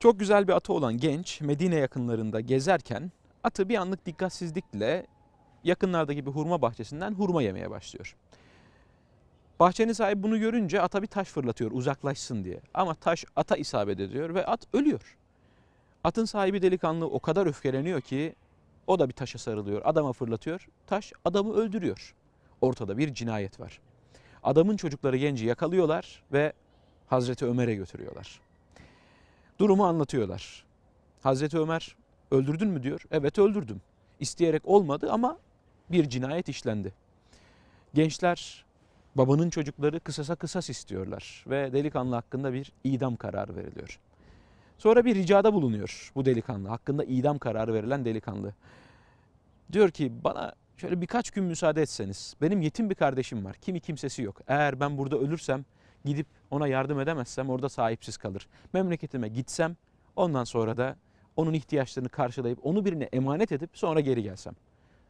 Çok güzel bir atı olan genç Medine yakınlarında gezerken atı bir anlık dikkatsizlikle yakınlardaki bir hurma bahçesinden hurma yemeye başlıyor. Bahçenin sahibi bunu görünce ata bir taş fırlatıyor uzaklaşsın diye. Ama taş ata isabet ediyor ve at ölüyor. Atın sahibi delikanlı o kadar öfkeleniyor ki o da bir taşa sarılıyor. Adama fırlatıyor. Taş adamı öldürüyor. Ortada bir cinayet var. Adamın çocukları genci yakalıyorlar ve Hazreti Ömer'e götürüyorlar. Durumu anlatıyorlar. Hazreti Ömer öldürdün mü diyor. Evet öldürdüm. İsteyerek olmadı ama bir cinayet işlendi. Gençler babanın çocukları kısasa kısas istiyorlar ve delikanlı hakkında bir idam kararı veriliyor. Sonra bir ricada bulunuyor bu delikanlı. Hakkında idam kararı verilen delikanlı. Diyor ki bana şöyle birkaç gün müsaade etseniz. Benim yetim bir kardeşim var. Kimi kimsesi yok. Eğer ben burada ölürsem gidip ona yardım edemezsem orada sahipsiz kalır. Memleketime gitsem ondan sonra da onun ihtiyaçlarını karşılayıp onu birine emanet edip sonra geri gelsem.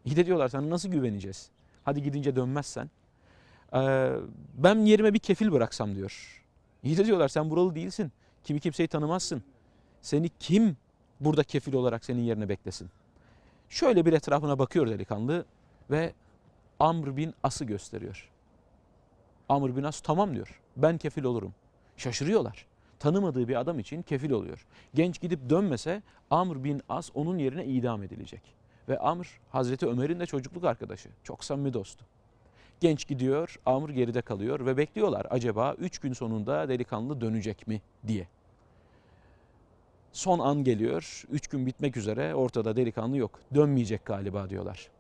İyi de diyorlar sana nasıl güveneceğiz? Hadi gidince dönmezsen. Ee, ben yerime bir kefil bıraksam diyor. İyi de diyorlar sen buralı değilsin. Kimi kimseyi tanımazsın. Seni kim burada kefil olarak senin yerine beklesin? Şöyle bir etrafına bakıyor delikanlı ve Amr bin As'ı gösteriyor. Amr bin As tamam diyor. Ben kefil olurum. Şaşırıyorlar. Tanımadığı bir adam için kefil oluyor. Genç gidip dönmese Amr bin As onun yerine idam edilecek. Ve Amr Hazreti Ömer'in de çocukluk arkadaşı. Çok samimi dostu. Genç gidiyor, Amr geride kalıyor ve bekliyorlar acaba 3 gün sonunda delikanlı dönecek mi diye. Son an geliyor, 3 gün bitmek üzere ortada delikanlı yok. Dönmeyecek galiba diyorlar.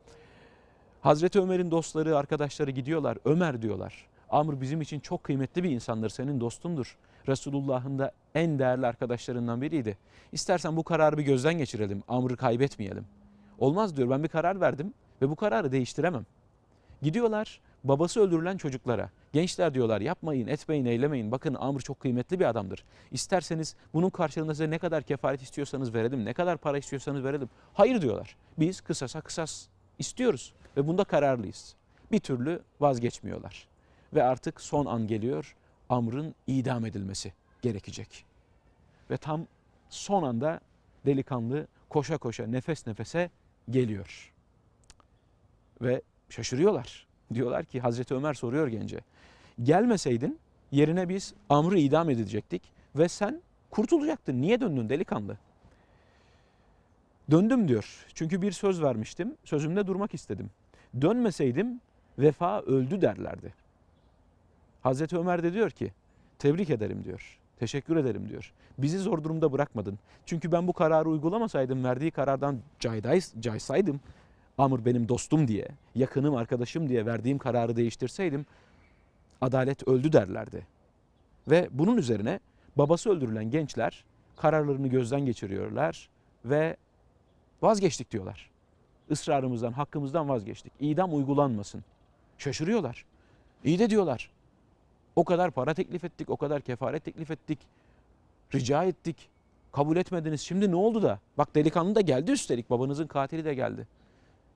Hazreti Ömer'in dostları, arkadaşları gidiyorlar. Ömer diyorlar. Amr bizim için çok kıymetli bir insandır, senin dostundur. Resulullah'ın da en değerli arkadaşlarından biriydi. İstersen bu kararı bir gözden geçirelim, Amr'ı kaybetmeyelim. Olmaz diyor, ben bir karar verdim ve bu kararı değiştiremem. Gidiyorlar babası öldürülen çocuklara. Gençler diyorlar yapmayın, etmeyin, eylemeyin. Bakın Amr çok kıymetli bir adamdır. İsterseniz bunun karşılığında size ne kadar kefaret istiyorsanız verelim, ne kadar para istiyorsanız verelim. Hayır diyorlar. Biz kısasa kısas istiyoruz ve bunda kararlıyız. Bir türlü vazgeçmiyorlar. Ve artık son an geliyor. Amr'ın idam edilmesi gerekecek. Ve tam son anda delikanlı koşa koşa nefes nefese geliyor. Ve şaşırıyorlar. Diyorlar ki Hazreti Ömer soruyor gence. Gelmeseydin yerine biz Amr'ı idam edilecektik ve sen kurtulacaktın. Niye döndün delikanlı? Döndüm diyor. Çünkü bir söz vermiştim. Sözümde durmak istedim. Dönmeseydim vefa öldü derlerdi. Hazreti Ömer de diyor ki tebrik ederim diyor. Teşekkür ederim diyor. Bizi zor durumda bırakmadın. Çünkü ben bu kararı uygulamasaydım, verdiği karardan cayday, caysaydım, Amr benim dostum diye, yakınım, arkadaşım diye verdiğim kararı değiştirseydim adalet öldü derlerdi. Ve bunun üzerine babası öldürülen gençler kararlarını gözden geçiriyorlar ve vazgeçtik diyorlar. Israrımızdan, hakkımızdan vazgeçtik. İdam uygulanmasın. Şaşırıyorlar. İyi de diyorlar. O kadar para teklif ettik, o kadar kefaret teklif ettik. Rica ettik. Kabul etmediniz. Şimdi ne oldu da? Bak delikanlı da geldi üstelik. Babanızın katili de geldi.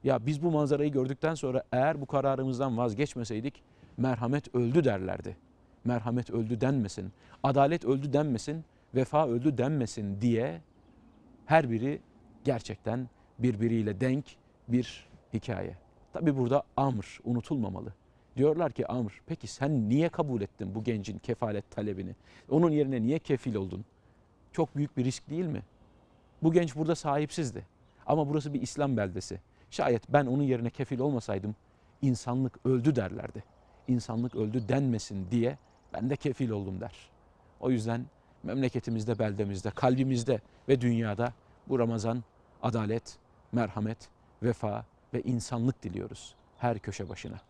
Ya biz bu manzarayı gördükten sonra eğer bu kararımızdan vazgeçmeseydik merhamet öldü derlerdi. Merhamet öldü denmesin, adalet öldü denmesin, vefa öldü denmesin diye her biri gerçekten birbiriyle denk bir hikaye. Tabi burada Amr unutulmamalı. Diyorlar ki Amr peki sen niye kabul ettin bu gencin kefalet talebini? Onun yerine niye kefil oldun? Çok büyük bir risk değil mi? Bu genç burada sahipsizdi. Ama burası bir İslam beldesi. Şayet ben onun yerine kefil olmasaydım insanlık öldü derlerdi. İnsanlık öldü denmesin diye ben de kefil oldum der. O yüzden memleketimizde, beldemizde, kalbimizde ve dünyada bu Ramazan adalet, merhamet, vefa ve insanlık diliyoruz her köşe başına.